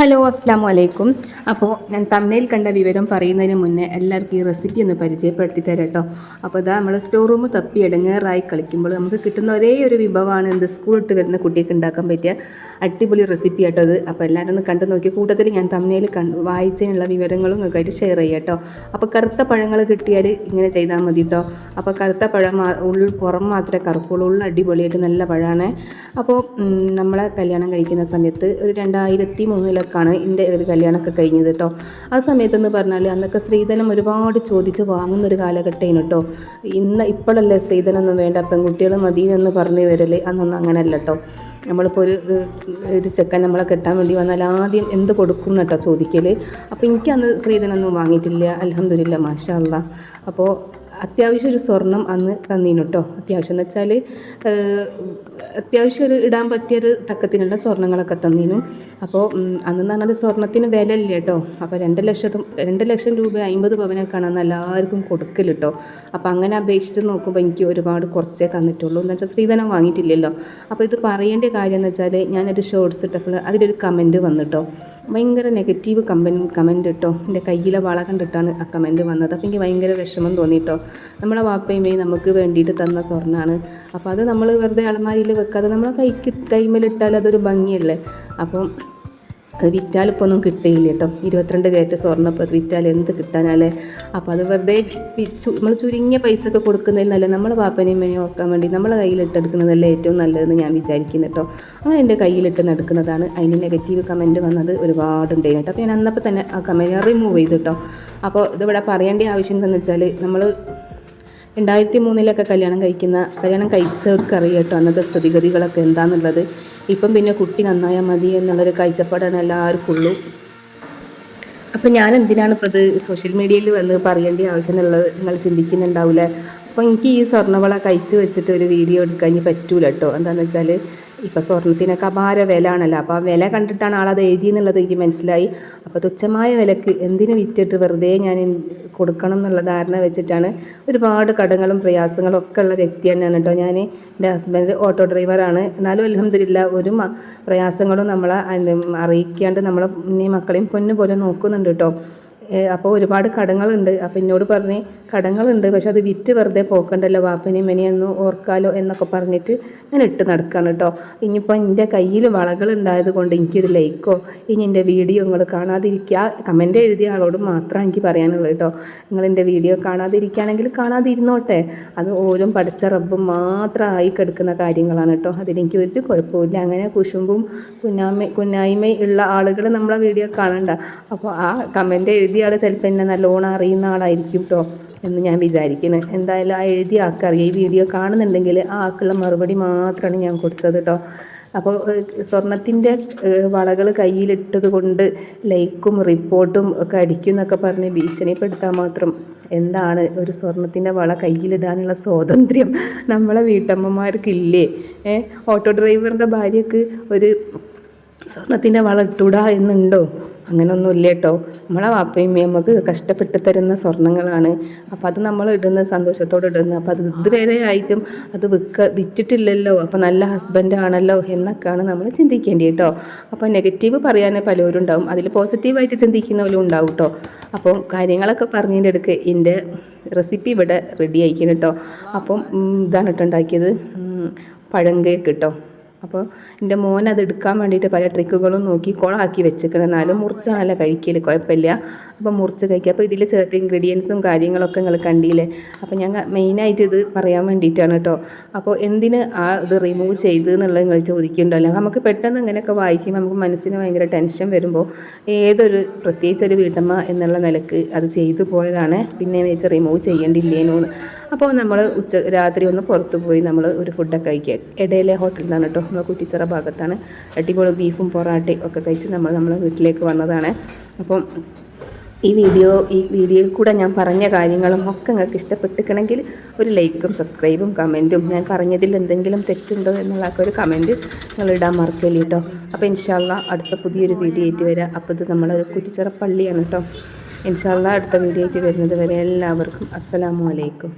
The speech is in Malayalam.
ഹലോ അസ്സാം വലൈക്കും അപ്പോൾ ഞാൻ തമിഴിൽ കണ്ട വിവരം പറയുന്നതിന് മുന്നേ എല്ലാവർക്കും ഈ റെസിപ്പി ഒന്ന് പരിചയപ്പെടുത്തി തരാം കേട്ടോ അപ്പോൾ ഇതാ നമ്മൾ സ്റ്റോർ റൂം തപ്പി ഇടങ്ങേറായി കളിക്കുമ്പോൾ നമുക്ക് കിട്ടുന്ന ഒരേ ഒരു വിഭവമാണ് എന്ത് സ്കൂൾ ഇട്ട് വരുന്ന കുട്ടിക്ക് ഉണ്ടാക്കാൻ പറ്റിയ അടിപൊളി റെസിപ്പി ആട്ടോ അത് അപ്പോൾ എല്ലാവരും ഒന്ന് കണ്ടു നോക്കി. കൂട്ടത്തിൽ ഞാൻ തമിഴിൽ കണ്ട് വായിച്ചതിനുള്ള വിവരങ്ങളും നിങ്ങൾക്കായിട്ട് ഷെയർ ചെയ്യാം കേട്ടോ അപ്പോൾ കറുത്ത പഴങ്ങൾ കിട്ടിയാൽ ഇങ്ങനെ ചെയ്താൽ മതി കേട്ടോ അപ്പോൾ കറുത്ത പഴം ഉള്ളിൽ പുറം മാത്രമേ കറുപ്പുള്ളൂ. ഉള്ളിൽ അടിപൊളിയായിട്ട് നല്ല പഴമാണ്. അപ്പോൾ നമ്മളെ കല്യാണം കഴിക്കുന്ന സമയത്ത് ഒരു രണ്ടായിരത്തി മൂന്നിലൊക്കെയാണ് എന്റെ ഒരു കല്യാണമൊക്കെ കഴിഞ്ഞത് കേട്ടോ. ആ സമയത്തെന്ന് പറഞ്ഞാൽ അന്നൊക്കെ സ്ത്രീധനം ഒരുപാട് ചോദിച്ച് വാങ്ങുന്ന ഒരു കാലഘട്ടമാണ് കേട്ടോ. ഇന്ന് ഇപ്പോഴല്ലേ സ്ത്രീധനമൊന്നും വേണ്ട പെൺകുട്ടികൾ മതി എന്ന് പറഞ്ഞു വരൽ അന്നൊന്നും അങ്ങനെയല്ല കേട്ടോ. നമ്മളിപ്പോൾ ഒരു ഒരു ചെക്കൻ നമ്മളെ കെട്ടാൻ വേണ്ടി വന്നാൽ ആദ്യം എന്ത് കൊടുക്കും കേട്ടോ ചോദിക്കൽ അപ്പോൾ എനിക്ക് അന്ന് സ്ത്രീധനമൊന്നും വാങ്ങിയിട്ടില്ല. അലഹമില്ല മാഷാ അപ്പോൾ അത്യാവശ്യം ഒരു സ്വർണം അന്ന് തന്നീനു കേട്ടോ അത്യാവശ്യം എന്ന് വെച്ചാൽ അത്യാവശ്യം ഒരു ഇടാൻ പറ്റിയൊരു തക്കത്തിനുള്ള സ്വർണങ്ങളൊക്കെ തന്നീനു. അപ്പോൾ അന്ന് പറഞ്ഞാൽ സ്വർണത്തിന് വില ഇല്ല കേട്ടോ അപ്പോൾ രണ്ട് ലക്ഷത്തും രണ്ട് ലക്ഷം രൂപ അമ്പത് പവനൊക്കെയാണ് അന്ന് എല്ലാവർക്കും കൊടുക്കൽ കേട്ടോ അപ്പോൾ അങ്ങനെ അപേക്ഷിച്ച് നോക്കുമ്പോൾ എനിക്ക് ഒരുപാട് കുറച്ചേ തന്നിട്ടുള്ളൂ. എന്ന് വെച്ചാൽ സ്ത്രീധനം വാങ്ങിയിട്ടില്ലല്ലോ. അപ്പോൾ ഇത് പറയേണ്ട കാര്യം എന്ന് വെച്ചാൽ ഞാനൊരു ഷോർട്സ് ഇട്ടപ്പോൾ അതിലൊരു കമന്റ് വന്നിട്ടോ ഭയങ്കര നെഗറ്റീവ് കമ്പൻ കമന്റ് കേട്ടോ എന്റെ കയ്യിലെ വള കണ്ടിട്ടാണ് ആ കമന്റ് വന്നത്. അപ്പോൾ എനിക്ക് ഭയങ്കര വിഷമം തോന്നിട്ടോ. നമ്മളെ വാപ്പയുമേ നമുക്ക് വേണ്ടിയിട്ട് തന്ന സ്വർണമാണ് അപ്പോൾ അത് നമ്മൾ വെറുതെ അലമാരിയിൽ വെക്കാതെ നമ്മളെ കൈക്ക് കൈമേലിട്ടാൽ അതൊരു ഭംഗിയല്ലേ? അപ്പം അത് വിറ്റാൽ ഇപ്പോൾ ഒന്നും കിട്ടിയില്ല കേട്ടോ. ഇരുപത്തിരണ്ട് കയറ്റ സ്വർണം ഇപ്പോൾ വിറ്റാൽ എന്ത് കിട്ടാനല്ലേ? അപ്പോൾ അത് വെറുതെ നമ്മൾ ചുരുങ്ങിയ പൈസ ഒക്കെ കൊടുക്കുന്നതിൽ നല്ല നമ്മളെ പാപ്പനെയും അമ്മനെയും ഓർക്കാൻ വേണ്ടി നമ്മളെ കയ്യിലിട്ടെടുക്കുന്നതല്ലേ ഏറ്റവും നല്ലതെന്ന് ഞാൻ വിചാരിക്കുന്നു കേട്ടോ. അങ്ങനെ എന്റെ കയ്യിലിട്ട് നടക്കുന്നതാണ്. അതിന് നെഗറ്റീവ് കമന്റ് വന്നത് ഒരുപാടുണ്ടായിരുന്നു കേട്ടോ. അപ്പോൾ ഞാൻ അന്നപ്പോൾ തന്നെ ആ കമന്റ് റിമൂവ് ചെയ്തു കേട്ടോ. അപ്പോൾ ഇതിവിടെ പറയേണ്ട ആവശ്യം എന്താണെന്ന് വെച്ചാൽ നമ്മൾ രണ്ടായിരത്തി മൂന്നിലൊക്കെ കല്യാണം കഴിക്കുന്ന കല്യാണം കഴിച്ചവർക്ക് അറിയാം കേട്ടോ അന്നത്തെ സ്ഥിതിഗതികളൊക്കെ എന്താണെന്നുള്ളത് ഇപ്പം പിന്നെ കുട്ടി നന്നായാൽ മതി എന്നുള്ളൊരു കാഴ്ചപ്പാടാണ് എല്ലാവർക്കും ഉള്ളൂ. അപ്പം ഞാൻ എന്തിനാണ് ഇപ്പോൾ അത് സോഷ്യൽ മീഡിയയിൽ വന്ന് പറയേണ്ട ആവശ്യം എന്നുള്ളത് നിങ്ങൾ ചിന്തിക്കുന്നുണ്ടാവില്ലേ? അപ്പോൾ എനിക്ക് ഈ സ്വർണവള കഴിച്ച് വെച്ചിട്ട് ഒരു വീഡിയോ എടുക്കാൻ പറ്റൂല കേട്ടോ എന്താണെന്ന് വെച്ചാൽ ഇപ്പോൾ സ്വർണത്തിനൊക്കെ അപാര വില ആണല്ലോ അപ്പോൾ ആ വില കണ്ടിട്ടാണ് ആളത് എഴുതിയെന്നുള്ളത് എനിക്ക് മനസ്സിലായി. അപ്പോൾ തുച്ഛമായ വിലക്ക് എന്തിനു വിറ്റിട്ട് വെറുതെ ഞാൻ കൊടുക്കണം എന്നുള്ള ധാരണ വെച്ചിട്ടാണ് ഒരുപാട് കടങ്ങളും പ്രയാസങ്ങളും ഒക്കെ ഉള്ള വ്യക്തി തന്നെയാണ് കേട്ടോ ഞാൻ എന്റെ ഹസ്ബൻഡ് ഓട്ടോ ഡ്രൈവറാണ് എന്നാലും അലഹമില്ല ഒരു പ്രയാസങ്ങളും നമ്മളെ അറിയിക്കാണ്ട് നമ്മളെ ഇനി മക്കളെയും പൊന്നു പോലെ നോക്കുന്നുണ്ട് കേട്ടോ. അപ്പോൾ ഒരുപാട് കടങ്ങളുണ്ട്. അപ്പോൾ എന്നോട് പറഞ്ഞ് കടങ്ങളുണ്ട് പക്ഷെ അത് വിറ്റ് വെറുതെ പോക്കണ്ടല്ലോ വാപ്പനെയും മെനെയൊന്നും ഓർക്കാലോ എന്നൊക്കെ പറഞ്ഞിട്ട് ഞാൻ ഇട്ട് നടക്കുകയാണ് കേട്ടോ. ഇനിയിപ്പോൾ എന്റെ കയ്യിൽ വളകൾ ഉണ്ടായത് കൊണ്ട് എനിക്കൊരു ലൈക്കോ ഇനി എന്റെ വീഡിയോ നിങ്ങൾ കാണാതിരിക്കുക കമന്റ് എഴുതിയ ആളോട് മാത്രമാണ് എനിക്ക് പറയാനുള്ളത് കേട്ടോ. നിങ്ങൾ എന്റെ വീഡിയോ കാണാതിരിക്കുകയാണെങ്കിൽ കാണാതിരുന്നോട്ടെ. അത് ഓരോ പഠിച്ച റബ്ബും മാത്രമായി കിടക്കുന്ന കാര്യങ്ങളാണ് കേട്ടോ. അതിലെനിക്ക് ഒരു കുഴപ്പമില്ല അങ്ങനെ കുശുമ്പും കുന്നായ്മ കുന്നായ്മ ഉള്ള ആളുകൾ നമ്മളെ വീഡിയോ കാണണ്ട. അപ്പോൾ ആ കമന്റ് എഴുതിയ ആൾ ചിലപ്പോൾ എന്നെ നല്ലോണം അറിയുന്ന ആളായിരിക്കും കേട്ടോ എന്ന് ഞാൻ വിചാരിക്കുന്നത് എന്തായാലും ആ എഴുതിയ ആൾക്കറിയാം ഈ വീഡിയോ കാണുന്നുണ്ടെങ്കിൽ ആ ആൾക്കുള്ള മറുപടി മാത്രമാണ് ഞാൻ കൊടുത്തത് കേട്ടോ അപ്പോൾ സ്വർണത്തിന്റെ വളകൾ കയ്യിലിട്ടത് കൊണ്ട് ലൈക്കും റിപ്പോർട്ടും ഒക്കെ അടിക്കും എന്നൊക്കെ പറഞ്ഞ് ഭീഷണിപ്പെടുത്താൻ മാത്രം എന്താണ് ഒരു സ്വർണത്തിന്റെ വള കയ്യിലിടാനുള്ള സ്വാതന്ത്ര്യം നമ്മളെ വീട്ടമ്മമാർക്കില്ലേ? ഏ ഓട്ടോ ഡ്രൈവറിന്റെ ഭാര്യക്ക് ഒരു സ്വർണത്തിന്റെ വള ഇട്ടൂടാ എന്നുണ്ടോ? അങ്ങനൊന്നും ഇല്ല കേട്ടോ നമ്മളെ വാപ്പയും നമുക്ക് കഷ്ടപ്പെട്ട് തരുന്ന സ്വർണങ്ങളാണ്. അപ്പം അത് നമ്മൾ ഇടുന്ന സന്തോഷത്തോടെ ഇടുന്നത് അപ്പം അത് ഇതുവരെ ആയിട്ടും അത് വിൽക്ക വിറ്റിട്ടില്ലല്ലോ. അപ്പം നല്ല ഹസ്ബൻഡ് ആണല്ലോ എന്നൊക്കെയാണ് നമ്മൾ ചിന്തിക്കേണ്ടി കേട്ടോ അപ്പോൾ നെഗറ്റീവ് പറയാൻ പലരും ഉണ്ടാവും. അതിൽ പോസിറ്റീവായിട്ട് ചിന്തിക്കുന്നവരും ഉണ്ടാവും കേട്ടോ അപ്പോൾ കാര്യങ്ങളൊക്കെ പറഞ്ഞതിന്റെ അടുക്ക് എന്റെ റെസിപ്പി ഇവിടെ റെഡി ആയിരിക്കണം കേട്ടോ അപ്പം ഇതാണ് കേട്ടോ ഉണ്ടാക്കിയത്. ഉം, പഴം കേട്ടോ അപ്പോൾ എന്റെ മോൻ അത് എടുക്കാൻ വേണ്ടിയിട്ട് പല ട്രിക്കുകളും നോക്കി കുളമാക്കി വെച്ചിരിക്കണം എന്നാലും മുറിച്ചാണല്ലോ കഴിക്കൽ കുഴപ്പമില്ല. അപ്പോൾ മുറിച്ച് കഴിക്കുക. അപ്പോൾ ഇതിൽ ചേർത്ത ഇൻഗ്രീഡിയൻസും കാര്യങ്ങളൊക്കെ നിങ്ങൾ കണ്ടില്ലേ? അപ്പോൾ ഞാൻ മെയിനായിട്ട് ഇത് പറയാൻ വേണ്ടിയിട്ടാണ് കേട്ടോ. അപ്പോൾ എന്തിന് ആ ഇത് റിമൂവ് ചെയ്ത് എന്നുള്ളത് നിങ്ങൾ ചോദിക്കുന്നുണ്ടല്ലോ. നമുക്ക് പെട്ടെന്ന് ഇങ്ങനെയൊക്കെ വായിക്കും നമുക്ക് മനസ്സിന് ഭയങ്കര ടെൻഷൻ വരുമ്പോൾ ഏതൊരു പ്രത്യേകിച്ച് ഒരു വീട്ടമ്മ എന്നുള്ള നിലയ്ക്ക് അത് ചെയ്തു പോയതാണ്. പിന്നെ വെച്ച് റിമൂവ് ചെയ്യേണ്ടില്ലേനോ. അപ്പോൾ നമ്മൾ ഉച്ച രാത്രി ഒന്ന് പുറത്ത് പോയി നമ്മൾ ഒരു ഫുഡൊക്കെ കഴിക്കുക ഇടയിലെ ഹോട്ടലിൽ നിന്നാണ് കേട്ടോ നമ്മൾ കുറ്റിച്ചിറ ഭാഗത്താണ്. അടിപൊളി ബീഫും പൊറാട്ടയും ഒക്കെ കഴിച്ച് നമ്മൾ നമ്മളെ വീട്ടിലേക്ക് വന്നതാണ്. അപ്പം ഈ വീഡിയോ ഈ വീഡിയോയിൽ കൂടെ ഞാൻ പറഞ്ഞ കാര്യങ്ങളും ഒക്കെ നിങ്ങൾക്ക് ഇഷ്ടപ്പെട്ടിക്കണമെങ്കിൽ ഒരു ലൈക്കും സബ്സ്ക്രൈബും കമന്റും ഞാൻ പറഞ്ഞതിൽ എന്തെങ്കിലും തെറ്റുണ്ടോ എന്നുള്ളതൊക്കെ ഒരു കമന്റ് നിങ്ങൾ ഇടാൻ മറക്കല്ലേ കേട്ടോ അപ്പോൾ ഇൻഷാല്ല അടുത്ത പുതിയൊരു വീഡിയോ ആയിട്ട് വരാം. അപ്പോൾ ഇത് നമ്മളൊരു കുറ്റിച്ചിറ പള്ളിയാണ് കേട്ടോ ഇൻഷാല്ല അടുത്ത വീഡിയോ ആയിട്ട് വരുന്നത് വരെ എല്ലാവർക്കും അസ്സലാമു അലൈക്കും.